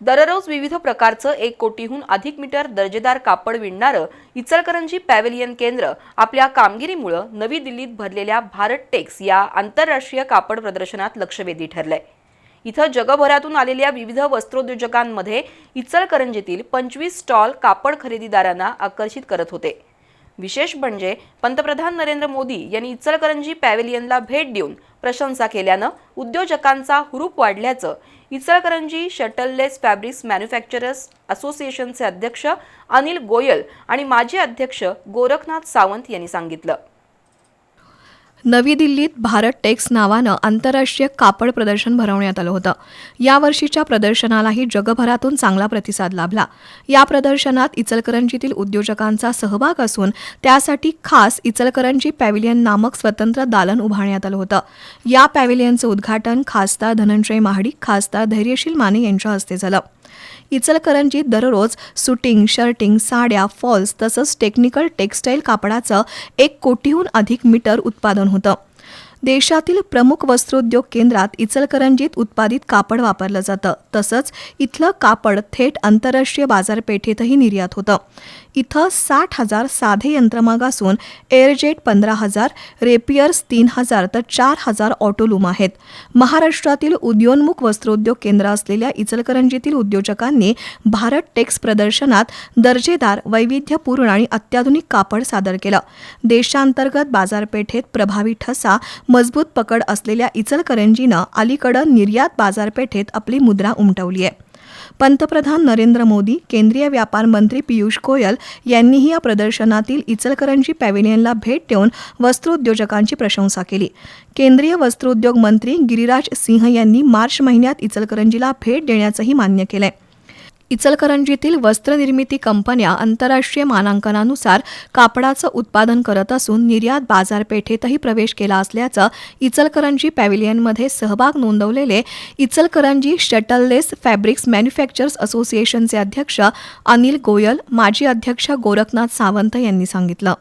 दररोज विविध प्रकारचं एक कोटीहून अधिक मीटर दर्जेदार कापड विणणारं इचलकरंजी पॅव्हिलियन केंद्र आपल्या कामगिरीमुळं नवी दिल्लीत भरलेल्या भारत टेक्स या आंतरराष्ट्रीय कापड प्रदर्शनात लक्षवेधी ठरलंय. इथं जगभरातून आलेल्या विविध वस्त्रोद्योजकांमध्ये इचलकरंजीतील पंचवीस स्टॉल कापड खरेदीदारांना आकर्षित करत होते. विशेष म्हणजे पंतप्रधान नरेंद्र मोदी यांनी इचलकरंजी पॅव्हेलियनला भेट देऊन प्रशंसा केल्यानं उद्योजकांचा हुरूप वाढल्याचं इचलकरंजी शटललेस फॅब्रिक्स मॅन्युफॅक्चरर्स असोसिएशनचे अध्यक्ष अनिल गोयल आणि माजी अध्यक्ष गोरखनाथ सावंत यांनी सांगितलं. नवी दिल्लीत भारत टेक्स नावानं आंतरराष्ट्रीय कापड प्रदर्शन भरवण्यात आलं होतं. यावर्षीच्या प्रदर्शनालाही जगभरातून चांगला प्रतिसाद लाभला. या प्रदर्शनात इचलकरंजीतील उद्योजकांचा सहभाग असून त्यासाठी खास इचलकरंजी पॅव्हिलियन नामक स्वतंत्र दालन उभारण्यात आलं होतं. या पॅव्हिलियनचं उद्घाटन खासदार धनंजय महाडिक खासदार धैर्यशील माने यांच्या हस्ते झालं. इचलकरंजीत दररोज सुटिंग शर्टिंग साड्या फॉल्स तसंच टेक्निकल टेक्स्टाईल कापडाचं एक कोटीहून अधिक मीटर उत्पादन होतं देशातील प्रमुख वस्त्रोद्योग केंद्रात इचलकरंजीत उत्पादित कापड वापरलं जातं. तसंच इथलं कापड थेट आंतरराष्ट्रीय बाजारपेठेतही निर्यात होतं. इथं साठ हजार साधे यंत्रमाग असून एअरजेट पंधरा हजार रेपियर्स तीन हजार तर चार हजार ऑटोलूम आहेत. महाराष्ट्रातील उदयोन्मुख वस्त्रोद्योग केंद्र असलेल्या इचलकरंजीतील उद्योजकांनी भारत टेक्स प्रदर्शनात दर्जेदार वैविध्यपूर्ण आणि अत्याधुनिक कापड सादर केलं. देशांतर्गत बाजारपेठेत प्रभावी ठसा मजबूत पकड असलेल्या इचलकरंजीनं अलीकडं निर्यात बाजारपेठेत आपली मुद्रा उमटवली आहे. पंतप्रधान नरेंद्र मोदी केंद्रीय व्यापार मंत्री पियुष गोयल यांनीही या प्रदर्शनातील इचलकरंजी पॅव्हिलियनला भेट देऊन वस्त्रोद्योजकांची प्रशंसा केली. केंद्रीय वस्त्रोद्योग मंत्री गिरिराज सिंह यांनी मार्च महिन्यात इचलकरंजीला भेट देण्याचंही मान्य केलं आहे इचलकरंजीतील वस्त्रनिर्मिती कंपन्या आंतरराष्ट्रीय मानांकनानुसार कापडाचं उत्पादन करत असून निर्यात बाजारपेठेतही प्रवेश केला असल्याचं इचलकरंजी पॅव्हिलियनमध्ये सहभाग नोंदवलेले इचलकरंजी शटललेस फॅब्रिक्स मॅन्युफॅक्चर्स असोसिएशनचे अध्यक्ष अनिल गोयल माजी अध्यक्ष गोरखनाथ सावंत यांनी सांगितलं.